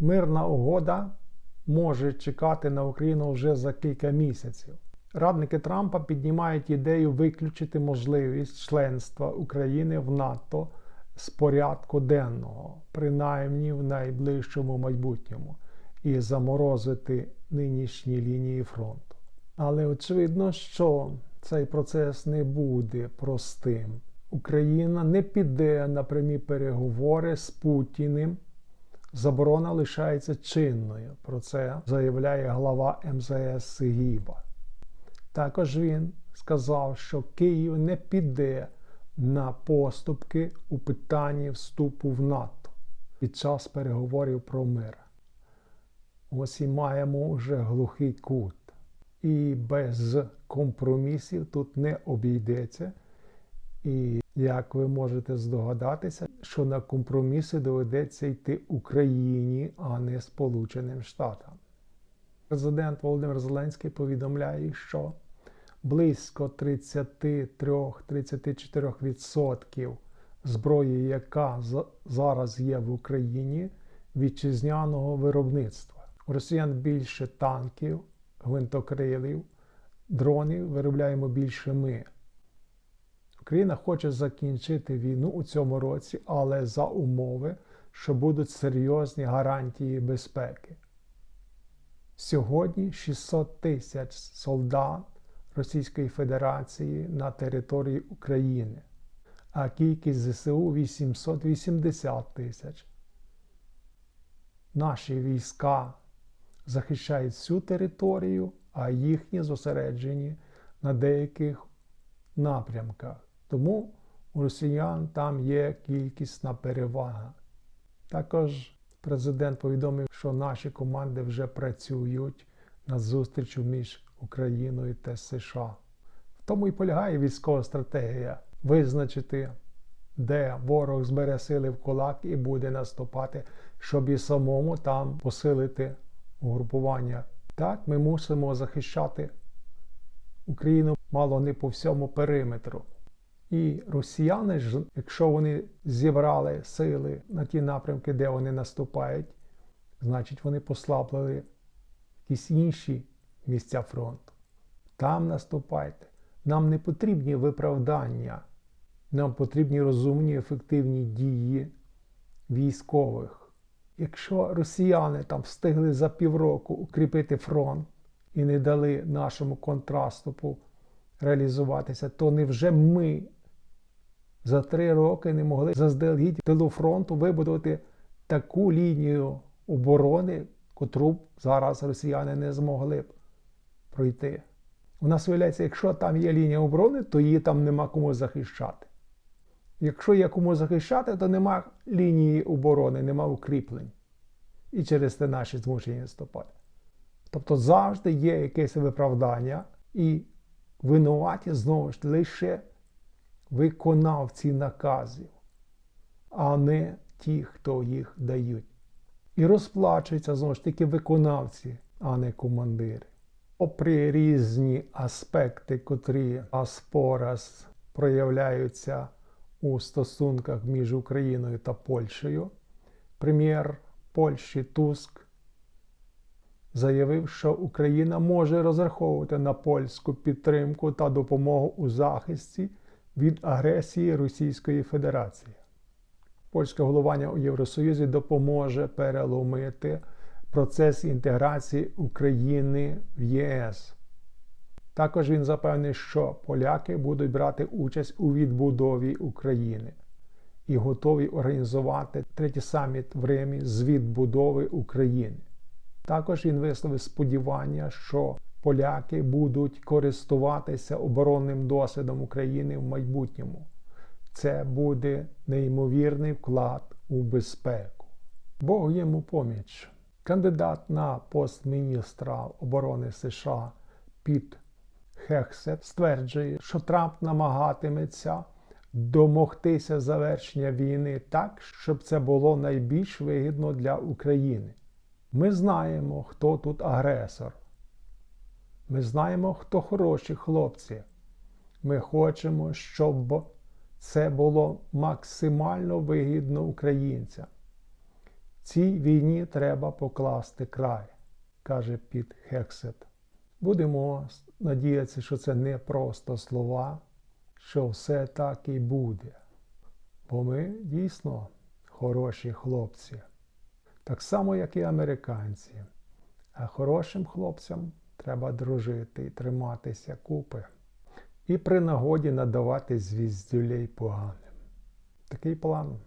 Мирна угода може чекати на Україну вже за кілька місяців. Радники Трампа піднімають ідею виключити можливість членства України в НАТО з порядку денного, принаймні в найближчому майбутньому, і заморозити нинішні лінії фронту. Але очевидно, що цей процес не буде простим. Україна не піде на прямі переговори з Путіним. Заборона лишається чинною. Про це заявляє глава МЗС Сигіба. Також він сказав, що Київ не піде на поступки у питанні вступу в НАТО під час переговорів про мир. Ось і маємо вже глухий кут. І без компромісів тут не обійдеться. І як ви можете здогадатися, що на компроміси доведеться йти Україні, а не Сполученим Штатам. Президент Володимир Зеленський повідомляє, що близько 33-34% зброї, яка зараз є в Україні, вітчизняного виробництва. У росіян більше танків, гвинтокрилів, дронів виробляємо більше ми. Україна хоче закінчити війну у цьому році, але за умови, що будуть серйозні гарантії безпеки. Сьогодні 600 тисяч солдат Російської Федерації на території України, а кількість ЗСУ 880 тисяч. Наші війська захищають всю територію, а їхні зосереджені на деяких напрямках. Тому у росіян там є кількісна перевага. Також президент повідомив, що наші команди вже працюють над зустрічю між Україною та США. В тому і полягає військова стратегія визначити, де ворог збере сили в кулак і буде наступати, щоб і самому там посилити угрупування. Так, ми мусимо захищати Україну мало не по всьому периметру. І росіяни ж, якщо вони зібрали сили на ті напрямки, де вони наступають, значить вони послабили якісь інші місця фронту. Там наступайте. Нам не потрібні виправдання, нам потрібні розумні, ефективні дії військових. Якщо росіяни там встигли за півроку укріпити фронт і не дали нашому контраступу реалізуватися, то невже ми за три роки не могли заздалегідь тилу фронту вибудувати таку лінію оборони, котру б зараз росіяни не змогли б пройти. У нас виявляється, якщо там є лінія оборони, то її там нема кому захищати. Якщо є кому захищати, то нема лінії оборони, нема укріплень. І через те наші змушені наступати. Тобто завжди є якесь виправдання і винуваті знову ж лише виконавці наказів, а не ті, хто їх дають. І розплачуються знову ж таки виконавці, а не командири. Попри різні аспекти, котрі аспораз проявляються у стосунках між Україною та Польщею, прем'єр Польщі Туск заявив, що Україна може розраховувати на польську підтримку та допомогу у захисті від агресії Російської Федерації. Польське головання у Євросоюзі допоможе переломити процес інтеграції України в ЄС. Також він запевнив, що поляки будуть брати участь у відбудові України і готові організувати третій саміт в Римі з відбудови України. Також він висловив сподівання, що поляки будуть користуватися оборонним досвідом України в майбутньому. Це буде неймовірний вклад у безпеку. Бог йому поміч. Кандидат на пост міністра оборони США Піт Хексет стверджує, що Трамп намагатиметься домогтися завершення війни так, щоб це було найбільш вигідно для України. Ми знаємо, хто тут агресор. Ми знаємо, хто хороші хлопці. Ми хочемо, щоб це було максимально вигідно українцям. Цій війні треба покласти край, каже Піт Хексет. Будемо надіятися, що це не просто слова, що все так і буде. Бо ми дійсно хороші хлопці, так само, як і американці. А хорошим хлопцям треба дружити триматися купи. І при нагоді надавати звіздюлей поганим. Такий план.